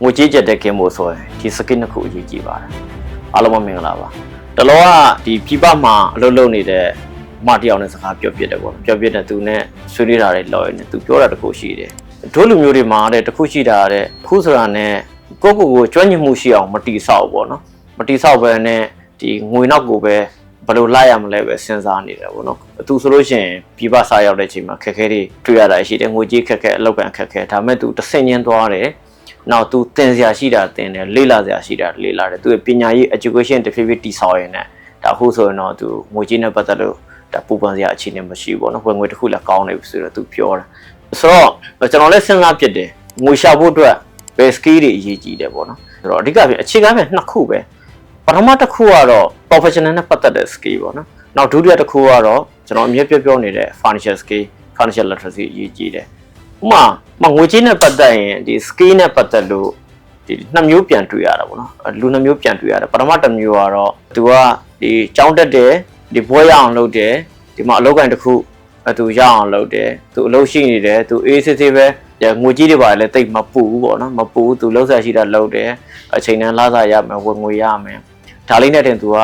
ငွေကြေးကျက်တဲ့ကင်းဖို့ဆိုရင်ဒီ skill နှစ်ခုအရေးကြီးပါတယ်အားလုံးပဲမင်္ဂလာပါတလောကဒီပြပမှာအလုပ်လုပ်နေတဲ့မတယောက်နဲ့စကားပြောပြတယ်ပေါ့ပြောပြတဲ့သူနဲ့ဆွေးနွေးတာတွေလော်ရနေသူပြောတာတခုရှိတယ်တို့လူမျိုးတွေမှာတဲ့တခုရှိတာတဲ့ခုဆိုတာနဲ့ကိုယ့်ကိုယ်ကိုကျွမ်းကျင်မှုရှိအောင်မတီဆောက်ပေါ့နော်မတီဆောက်ပဲနဲ့ဒီငွေနောက်ကိုပဲဘယ်လိုလိုက်ရမလဲပဲစဉ်းစားနေတယ်ပေါ့နော်သူဆိုလို့ရှိရင်ပြပစားရောက်တဲ့အချိန်မှာခက်ခဲတွေတွေ့ရတာရှိတယ်ငွေကြေးခက်ခဲအလောက်ကန်ခက်ခဲဒါပေမဲ့သူတစ်ဆင့်ချင်းသွားတယ် နောက် तू သင်စရာရှိတာသင်တယ်လေ့လာစရာရှိတာလေ့လာတယ်သူရဲ့ပညာရေး education တစ်ဖြည်းဖြည်းတည်ဆောက်ရင်းနဲ့ဒါအခုဆိုရင်တော့ तू ငွေကြေးနဲ့ပတ်သက်လို့ဒါပူပန်စရာအခြေအနေမရှိဘူးပေါ့နော်ဝင်ငွေတစ်ခုလည်းကောင်းနေပြီဆိုတော့ तू ပြောတာဆိုတော့ကျွန်တော်လည်းစဉ်းစားပြစ်တယ်ငွေရှာဖို့အတွက်ဘယ် skill တွေအရေးကြီးတယ်ပေါ့နော်ဆိုတော့အဓိကပြအခြေခံပြနှစ်ခုပဲပထမတစ်ခုကတော့ professional နဲ့ပတ်သက်တဲ့ skill ပေါ့နော်နောက်ဒုတိယတစ်ခုကတော့ကျွန်တော်အမြဲပြောပြောနေတဲ့ financial skill financial literacy အရေးကြီးတယ် ဥပမာမငွေကြေးနဲ့ပတ်သက်ရင်ဒီ scale နဲ့ပတ်သက်လို့ဒီနှစ်မျိုးပြန်တွေ့ရတာပေါ့နော်အဲ့လူနှစ်မျိုးပြန်တွေ့ရတယ်ပထမတစ်မျိုးကတော့သူကဒီကြောင်းတက်တယ်ဒီဘွဲရအောင်လုပ်တယ်ဒီမှာအလုပ်ကိုင်တစ်ခုအဲ့သူရအောင်လုပ်တယ်သူအလုပ်ရှိနေတယ်သူအေးစစ်စစ်ပဲဒီငွေကြေးတွေပါလည်းတိတ်မပူဘူးပေါ့နော်မပူဘူးသူလှုပ်ရှားရှိတာလုပ်တယ်အချိန်တန်းလာစားရမယ်ဝင်ငွေရမယ်ဒါလေးနဲ့တင်သူက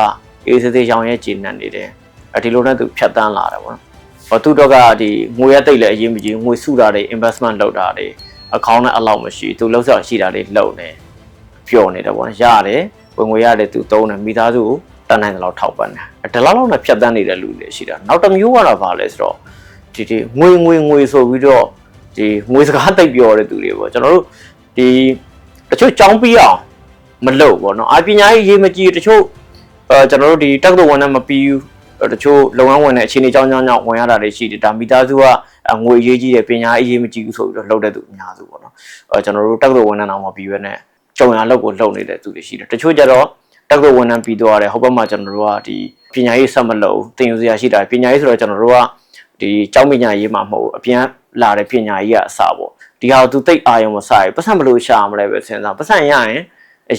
အေးစစ်စစ်ရောင်းရဲကျဉ်းနေနေတယ်အဲ့ဒီလိုနဲ့သူဖြတ်တန်းလာတယ်ပေါ့နော်ဟော သူတော့ကဒီငွေရတိတ်လည်းအရင်မကြီးငွေစုတာတွေ investment လုပ်တာတွေအကောင့်နဲ့အလောက်မရှိသူလောက်ဆောက်ရှိတာတွေလုပ်နေပျော်နေတယ်ပေါ့နော်ရတယ်ဝင်ငွေရတယ်သူသုံးတယ်မိသားစုကိုတန်းနိုင်တယ်လို့ထောက်ပံ့တယ်ဒီလောက်လောက်နဲ့ဖြတ်တန်းနေတဲ့လူတွေရှိတာနောက်တစ်မျိုးကတော့ဘာလဲဆိုတော့ဒီဒီငွေငွေငွေဆိုပြီးတော့ဒီငွေစကားတိတ်ပြောတဲ့သူတွေပေါ့ကျွန်တော်တို့ဒီတချို့ចောင်းပြီးအောင်မလုပ်ပေါ့နော်အပညာရေးရေးမကြည့်တချို့အဲကျွန်တော်တို့ဒီတက်ကတော့ဝန်နဲ့မပြီးဘူး တချို့လုပ်ငန်းဝင်တဲ့အခြေအနေကြောင်းကြောင်းကြောင့်ဝင်ရတာတွေရှိတယ်ဒါမိသားစုကငွေအရေးကြီးတယ်ပညာအရေးမကြီးဘူးဆိုပြီးတော့လှုပ်တဲ့သူအများစုပေါ့နော်အဲကျွန်တော်တို့တက်ကတော့ဝန်ထမ်းအောင်မပြီးဘဲနဲ့ကြုံရလောက်ကိုလှုပ်နေတဲ့သူတွေရှိတယ်တချို့ကျတော့တက်ကတော့ဝန်ထမ်းပြီးတော့ရတယ်ဟောဘက်မှာကျွန်တော်တို့ကဒီပညာရေးဆက်မလုပ်သင်ယူစရာရှိတာပညာရေးဆိုတော့ကျွန်တော်တို့ကဒီကျောင်းပညာရေးမှာမဟုတ်ဘူးအပြန်လာတဲ့ပညာရေးကအစပေါ့ဒီဟာသူတိတ်အာရုံမစားဘူးပတ်စံမလို့ရှာမလဲပဲစဉ်းစားပတ်စံရရင်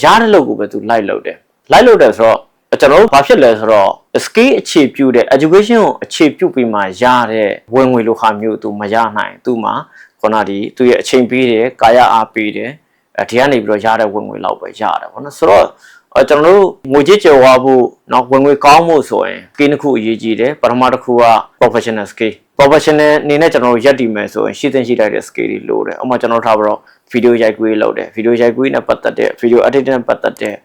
ရတဲ့လို့ကိုပဲသူလိုက်လုပ်တယ်လိုက်လုပ်တယ်ဆိုတော့ ကျွန်တော်တို့ဘာဖြစ်လဲဆိုတော့ skill အခြေပြုတဲ့ education ကိုအခြေပြုပြီးမှရတဲ့ဝင်ငွေလိုခါမျိုးသူမရနိုင်သူမှခုနဒီသူရဲ့အချိန်ပေးတယ်ကာယအားပေးတယ်အဲဒီကနေပြီးတော့ရတဲ့ဝင်ငွေလောက်ပဲရတယ်ပေါ့နော်ဆိုတော့အဲကျွန်တော်တို့ငွေကြေးကြော်ဝါဖို့နောက်ဝင်ငွေကောင်းဖို့ဆိုရင် skill တစ်ခုအရေးကြီးတယ်ပထမတစ်ခုက professional skill professional အနေနဲ့ကျွန်တော်တို့ရက်တည်မယ်ဆိုရင်ရှင်းသင်ရှိလိုက်တဲ့ skill တွေလိုတယ်ဥပမာကျွန်တော်ထားပါတော့ video ရိုက်ကူးလုပ်တယ် video ရိုက်ကူးနဲ့ပတ်သက်တဲ့ video editing နဲ့ပတ်သက်တဲ့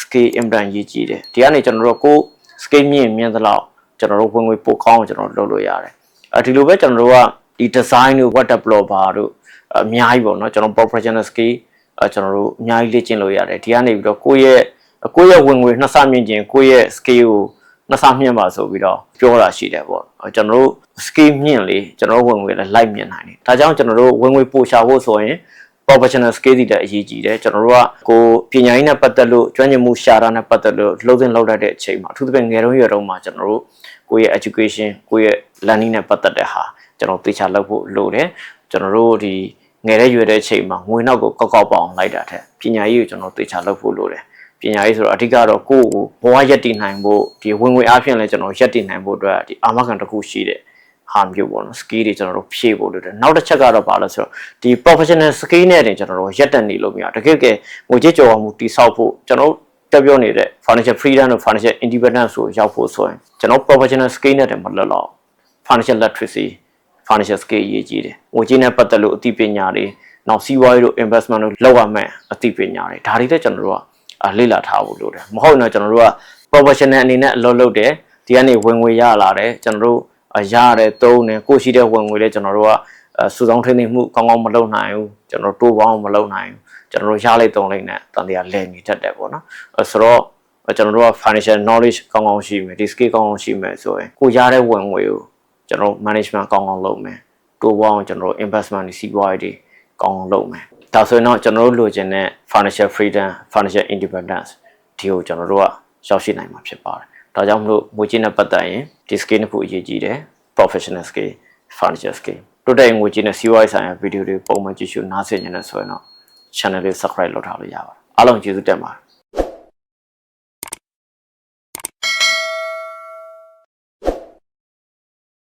scale အင်ပန်ရေးကြည့်တယ်ဒီကနေကျွန်တော်တို့ကို scale မြင့်မြင့်သလောက်ကျွန်တော်တို့ဝင်ငွေပိုကောင်းအောင်ကျွန်တော်တို့လုပ်လို့ရတယ်အဲဒီလိုပဲကျွန်တော်တို့ကဒီ design တို့ web developer တို့အများကြီးပေါ့နော်ကျွန်တော် professional scale အဲကျွန်တော်တို့အများကြီးလေ့ကျင့်လို့ရတယ်ဒီကနေပြီးတော့ကိုယ့်ရဲ့ကိုယ့်ရဲ့ဝင်ငွေနှစ်ဆမြင့်ခြင်းကိုယ့်ရဲ့ scale ကိုနှစ်ဆမြင့်ပါဆိုပြီးတော့ပြောတာရှိတယ်ပေါ့ကျွန်တော်တို့ scale မြင့်လေကျွန်တော်တို့ဝင်ငွေလည်းလိုက်မြင့်နိုင်တယ်ဒါကြောင့်ကျွန်တော်တို့ဝင်ငွေပိုရှာဖို့ဆိုရင် professional skill တွေအရေးကြီးတယ်ကျွန်တော်တို့ကကိုပညာရေးနဲ့ပတ်သက်လို့ကျွမ်းကျင်မှုရှာတာနဲ့ပတ်သက်လို့လှုပ်သင်လှုပ်တတ်တဲ့အချိန်မှာအထူးသဖြင့်ငယ်တုန်းရွယ်တုန်းမှာကျွန်တော်တို့ကိုယ့်ရဲ့ education ကိုယ့်ရဲ့ learning နဲ့ပတ်သက်တဲ့ဟာကျွန်တော်သိချလုပ်ဖို့လိုတယ်ကျွန်တော်တို့ဒီငယ်တဲ့ရွယ်တဲ့အချိန်မှာငွေနောက်ကိုကောက်ကောက်ပအောင်လိုက်တာထက်ပညာရေးကိုကျွန်တော်သိချလုပ်ဖို့လိုတယ်ပညာရေးဆိုတော့အဓိကတော့ကိုယ့်ကိုဘဝရက်တည်နိုင်ဖို့ဒီဝင်ငွေအားဖြင့်လည်းကျွန်တော်ရက်တည်နိုင်ဖို့အတွက်ဒီအာမခံတစ်ခုရှိတယ် ဟာမျိုးပေါ့နော် skill တွေကျွန်တော်တို့ဖြည့်ဖို့လိုတယ်နောက်တစ်ချက်ကတော့ဘာလဲဆိုတော့ဒီ professional skill နဲ့တင်ကျွန်တော်တို့ရက်တက်နေလို့မရတကယ်ကဲငွေကြေးကြော်အောင်မှုတိဆောက်ဖို့ကျွန်တော်တို့ပြောပြောနေတဲ့ financial freedom တို့ financial independence ကိုရောက်ဖို့ဆိုရင်ကျွန်တော် professional skill နဲ့တင်မလွတ်တော့ financial literacy financial skill အရေးကြီးတယ်ငွေကြေးနဲ့ပတ်သက်လို့အသိပညာတွေနောက်စီးပွားရေးတို့ investment တို့လောက်ရမယ်အသိပညာတွေဒါတွေတက်ကျွန်တော်တို့ကလေ့လာထားဖို့လိုတယ်မဟုတ်ရင်တော့ကျွန်တော်တို့က professional အနေနဲ့အလုပ်လုပ်တယ်ဒီကနေဝင်ငွေရလာတယ်ကျွန်တော်တို့ ရရတယ်သုံးတယ်ကိုရှိတဲ့ဝင်ငွေလေးကျွန်တော်တို့ကစူဆောင်းထိန်းသိမ်းမှုကောင်းကောင်းမလုပ်နိုင်ဘူးကျွန်တော်တိုးပေါင်းမလုပ်နိုင်ဘူးကျွန်တော်တို့ရလိုက်သုံးလိုက်နဲ့တန်တရားလဲနေတတ်တယ်ပေါ့နော်ဆိုတော့ကျွန်တော်တို့က financial knowledge ကောင်းကောင်းရှိမယ်ဒီ skill ကောင်းကောင်းရှိမယ်ဆိုရင်ကိုရတဲ့ဝင်ငွေကိုကျွန်တော် management ကောင်းကောင်းလုပ်မယ်တိုးပေါင်းကျွန်တော်တို့ investment တွေစီးပွားရေးတွေကောင်းကောင်းလုပ်မယ်ဒါဆိုရင်တော့ကျွန်တော်တို့လိုချင်တဲ့ financial freedom financial independence ဒီကိုကျွန်တော်တို့ကရောက်ရှိနိုင်မှာဖြစ်ပါတယ် ဒါကြောင့်မလို့ငွေကြေးနဲ့ပတ်သက်ရင်ဒီ skill တစ်ခုအရေးကြီးတယ် professional skill financial skill တိုးတက်ငွေကြေးနဲ့စီးပွားရေးဆိုင်ရာဗီဒီယိုတွေပုံမှန်ကြည့်ရှုနားဆင်နေတယ်ဆိုရင်တော့ channel လေး subscribe လုပ်ထားလို့ရပါတယ်အားလုံးကျေးဇူးတင်ပါတယ်